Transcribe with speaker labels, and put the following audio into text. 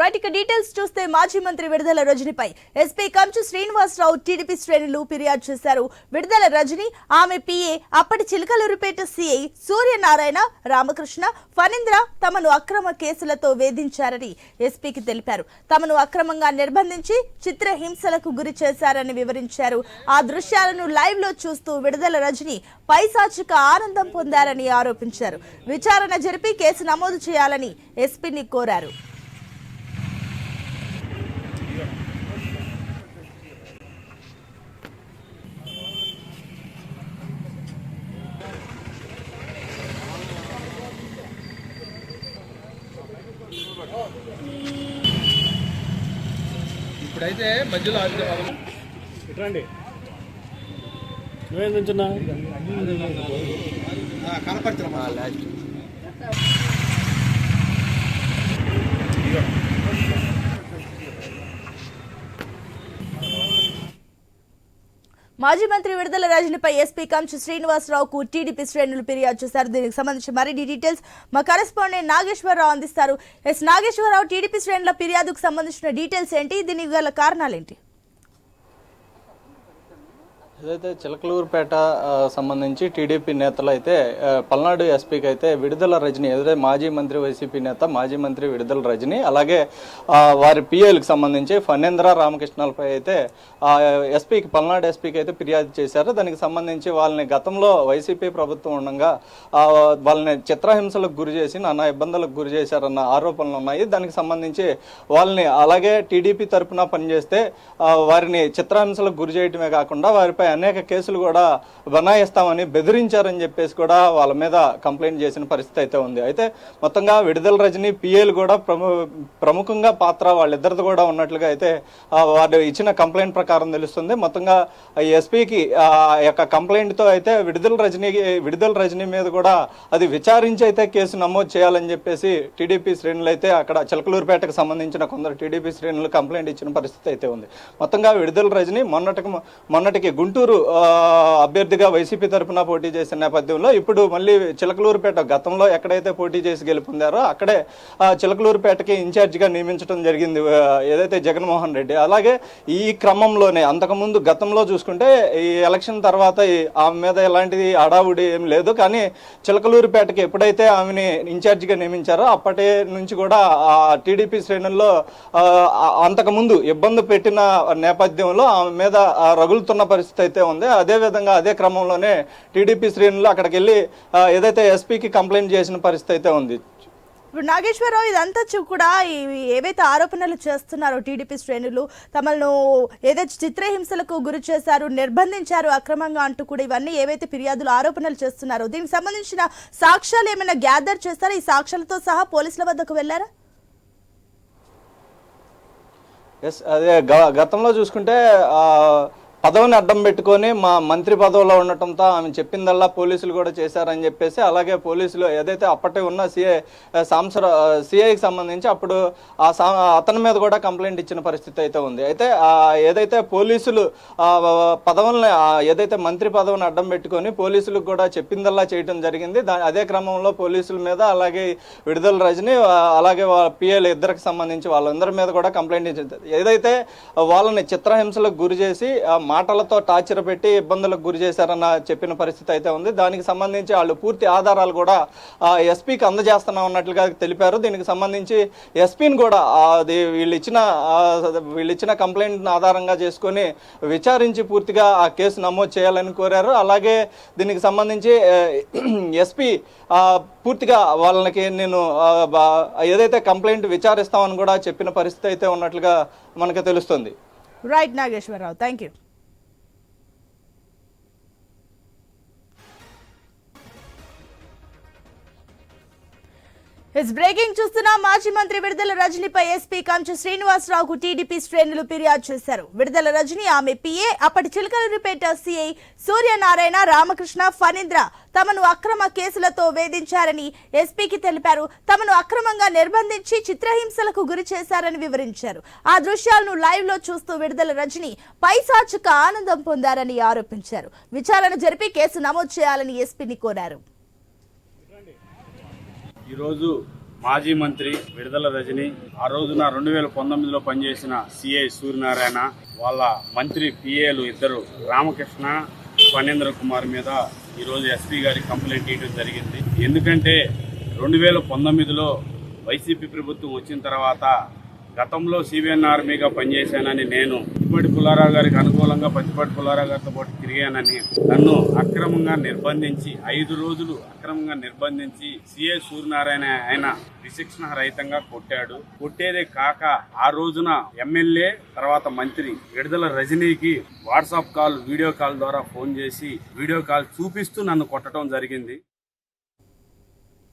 Speaker 1: Right ఇక details చూస్తే మాజీ మంత్రి విడుదల రజనిపై. ఎస్పీ కంచు శ్రీనివాసరావు టీడీపీ శ్రేణులు ఫిర్యాదు చేశారు. విడుదల రజని ఆమె పిఏ అప్పటి చిలకలూరుపేట సిఐ సూర్యనారాయణ రామకృష్ణ ఫణీంద్ర తమను అక్రమ కేసులతో వేధించారని ఎస్పీకి తెలిపారు. తమను అక్రమంగా నిర్బంధించి చిత్రహింసలకు గురి చేశారని వివరించారు. ఆ దృశ్యాలను లైవ్లో చూస్తూ విడుదల రజని పైశాచిక ఆనందం పొందారని ఆరోపించారు. విచారణ జరిపి కేసు నమోదు చేయాలని ఎస్పీని కోరారు.
Speaker 2: ఇప్పుడైతే మధ్యలో
Speaker 3: ఇట్రండి. నువ్వేం నుంచున్నా
Speaker 2: కనపడుతున్నా
Speaker 1: మాజీ మంత్రి విడుదల రజనిపై ఎస్పీ కంచు శ్రీనివాసరావుకు టీడీపీ శ్రేణులు ఫిర్యాదు చేశారు. దీనికి సంబంధించి మరిన్ని డీటెయిల్స్ మా కరెస్పాండెంట్ నాగేశ్వరరావు అందిస్తారు. ఎస్ నాగేశ్వరరావు టీడీపీ శ్రేణుల ఫిర్యాదుకు సంబంధించిన డీటెయిల్స్ ఏంటి? దీనికి గల కారణాలేంటి
Speaker 4: ఏదైతే చిలకలూరుపేట సంబంధించి టీడీపీ నేతలు అయితే పల్నాడు ఎస్పీకి అయితే విడుదల రజని ఏదైతే మాజీ మంత్రి వైసీపీ నేత మాజీ మంత్రి విడుదల రజని అలాగే వారి పిఏలకు సంబంధించి ఫణేంద్ర రామకృష్ణలపై అయితే ఎస్పీకి పల్నాడు ఎస్పీకి అయితే ఫిర్యాదు చేశారు. దానికి సంబంధించి వాళ్ళని గతంలో వైసీపీ ప్రభుత్వం ఉండగా వాళ్ళని చిత్రహింసలకు గురి చేసి నానా ఇబ్బందులకు గురి చేశారన్న ఆరోపణలు ఉన్నాయి. దానికి సంబంధించి వాళ్ళని అలాగే టీడీపీ తరఫున పనిచేస్తే వారిని చిత్రహింసలకు గురి చేయటమే కాకుండా వారిపై అనేక కేసులు కూడా బనాయిస్తామని బెదిరించారని చెప్పేసి కూడా వాళ్ళ మీద కంప్లైంట్ చేసిన పరిస్థితి అయితే ఉంది. అయితే మొత్తంగా విడుదల రజని పిఏలు కూడా ప్రము ప్రముఖంగా పాత్ర వాళ్ళిద్దరిది కూడా ఉన్నట్లుగా అయితే వాళ్ళు వారు ఇచ్చిన కంప్లైంట్ ప్రకారం తెలుస్తుంది. మొత్తంగా ఎస్పీకి ఆ యొక్క కంప్లైంట్తో అయితే విడుదల రజని విడుదల రజని మీద కూడా అది విచారించి అయితే కేసు నమోదు చేయాలని చెప్పేసి టీడీపీ శ్రేణులు అయితే అక్కడ చిలకలూరుపేటకు సంబంధించిన కొందరు టీడీపీ శ్రేణులు కంప్లైంట్ ఇచ్చిన పరిస్థితి అయితే ఉంది. మొత్తంగా విడుదల రజని మొన్నటికి మొన్నటికి గుంటూరు గుంటూరు అభ్యర్థిగా వైసీపీ తరఫున పోటీ చేసిన నేపథ్యంలో ఇప్పుడు మళ్ళీ చిలకలూరుపేట గతంలో ఎక్కడైతే పోటీ చేసి గెలుపొందారో అక్కడే ఆ, చిలకలూరుపేటకి ఇన్ఛార్జిగా నియమించడం జరిగింది ఏదైతే జగన్మోహన్ రెడ్డి. అలాగే ఈ క్రమంలోనే అంతకుముందు గతంలో చూసుకుంటే ఈ ఎలక్షన్ తర్వాత ఆమె మీద ఎలాంటిది అడావుడి ఏం లేదు కానీ చిలకలూరుపేటకి ఎప్పుడైతే ఆమెని ఇన్ఛార్జిగా నియమించారో అప్పటి నుంచి కూడా ఆ టీడీపీ శ్రేణుల్లో అంతకుముందు ఇబ్బంది పెట్టిన నేపథ్యంలో ఆమె మీద ఆ, రగులుతున్న పరిస్థితి అయితే ఉంది. అదే విధంగా అదే క్రమంలోనే టీడీపీ శ్రేణులు అక్కడికి వెళ్ళి ఏదైతే ఎస్పీకి కంప్లైంట్ చేసిన పరిస్థితి అయితే ఉంది.
Speaker 1: ఇప్పుడు నాగేశ్వరరావు ఇదంతా చూ- కూడా ఏవైతే ఆరోపణలు చేస్తున్నారో టీడీపీ శ్రేణులు తమను ఏదైతే చిత్రహింసలకు గురి చేశారు నిర్బంధించారు అక్రమంగా అంటూ కూడా ఇవన్నీ ఏవైతే ఫిర్యాదులు ఆరోపణలు చేస్తున్నారో దీనికి సంబంధించిన సాక్ష్యాలు ఏమైనా గ్యాదర్ చేస్తారా? ఈ సాక్ష్యాలతో సహా పోలీసుల వద్దకు వెళ్ళారా
Speaker 4: ఎస్ అదే గతంలో చూసుకుంటే పదవిని అడ్డం పెట్టుకొని మా మంత్రి పదవిలో ఉండటంతో ఆమె చెప్పిందల్లా పోలీసులు కూడా చేశారని చెప్పేసి అలాగే పోలీసులు ఏదైతే అప్పటి ఉన్న సిఐ సాంసర సిఐకి సంబంధించి అప్పుడు ఆ అతని మీద కూడా కంప్లైంట్ ఇచ్చిన పరిస్థితి అయితే ఉంది. అయితే ఏదైతే పోలీసులు ఆ, పదవుల్ని ఏదైతే మంత్రి పదవిని అడ్డం పెట్టుకొని పోలీసులకు కూడా చెప్పిందల్లా చేయటం జరిగింది. అదే క్రమంలో పోలీసుల మీద అలాగే విడుదల రజని అలాగే పిఎల్ ఇద్దరికి సంబంధించి వాళ్ళందరి మీద కూడా కంప్లైంట్ ఇచ్చింది. ఏదైతే వాళ్ళని చిత్రహింసలకు గురి చేసి మాటలతో టార్చర్ పెట్టి ఇబ్బందులకు గురి చేశారన్న చెప్పిన పరిస్థితి అయితే ఉంది. దానికి సంబంధించి వాళ్ళు పూర్తి ఆధారాలు కూడా ఎస్పీకి అందజేస్తున్నా ఉన్నట్లుగా తెలిపారు. దీనికి సంబంధించి ఎస్పీని కూడా అది వీళ్ళు ఇచ్చిన వీళ్ళు ఇచ్చిన కంప్లైంట్ ఆధారంగా చేసుకొని విచారించి పూర్తిగా ఆ కేసు నమోదు చేయాలని కోరారు. అలాగే దీనికి సంబంధించి ఎస్పీ పూర్తిగా వాళ్ళకి నేను బా- ఏదైతే కంప్లైంట్ విచారిస్తామని కూడా చెప్పిన పరిస్థితి అయితే ఉన్నట్లుగా మనకు తెలుస్తుంది.
Speaker 1: Right Nageswara Rao. Thank you is breaking చూస్తున్నా. మాజీ మంత్రి విడుదల రజనీపై ఎస్పీ కంచు శ్రీనివాసరావుకు టీడీపీ శ్రేణులు ఫిర్యాదు చేశారు. విడుదల రజని ఆమె పిఏ అప్పటి చిలకలూరిపేట సిఐ సూర్యనారాయణ రామకృష్ణ ఫణీంద్ర తమను అక్రమ కేసులతో వేధించారని ఎస్పీకి తెలిపారు. తమను అక్రమంగా నిర్బంధించి చిత్రహింసలకు గురి చేశారని వివరించారు. ఆ దృశ్యాలను లైవ్లో చూస్తూ విడుదల రజని పైశాచిక ఆనందం పొందారని ఆరోపించారు. విచారణ జరిపి కేసు నమోదు చేయాలని ఎస్పీని కోరారు.
Speaker 3: ఈరోజు మాజీ మంత్రి విడుదల రజని ఆ రోజున రెండు వేల పంతొమ్మిదిలో పనిచేసిన సిఐ సూర్యనారాయణ వాళ్ళ మంత్రి పిఏలు ఇద్దరు రామకృష్ణ ఫణేంద్ర కుమార్ మీద ఈరోజు ఎస్పీ గారి కంప్లైంట్ ఇవ్వడం జరిగింది. ఎందుకంటే రెండు వేల పంతొమ్మిదిలో వైసీపీ ప్రభుత్వం వచ్చిన తర్వాత గతంలో సిబిఎన్ ఆర్మీగా పనిచేశానని నేను పచ్చిపాటి పుల్లారావు గారికి అనుకూలంగా పచ్చిపాటి పుల్లారావు గారితో పాటు తిరిగానని నన్ను అక్రమంగా నిర్బంధించి ఐదు రోజులు అక్రమంగా నిర్బంధించి సిఏ సూర్యనారాయణ ఆయన విశిక్షణ రహితంగా కొట్టాడు. కొట్టేదే కాక ఆ రోజున ఎమ్మెల్యే తర్వాత మంత్రి విడుదల రజనీకి వాట్సాప్ కాల్ వీడియో కాల్ ద్వారా ఫోన్ చేసి వీడియో కాల్ చూపిస్తూ నన్ను కొట్టడం జరిగింది.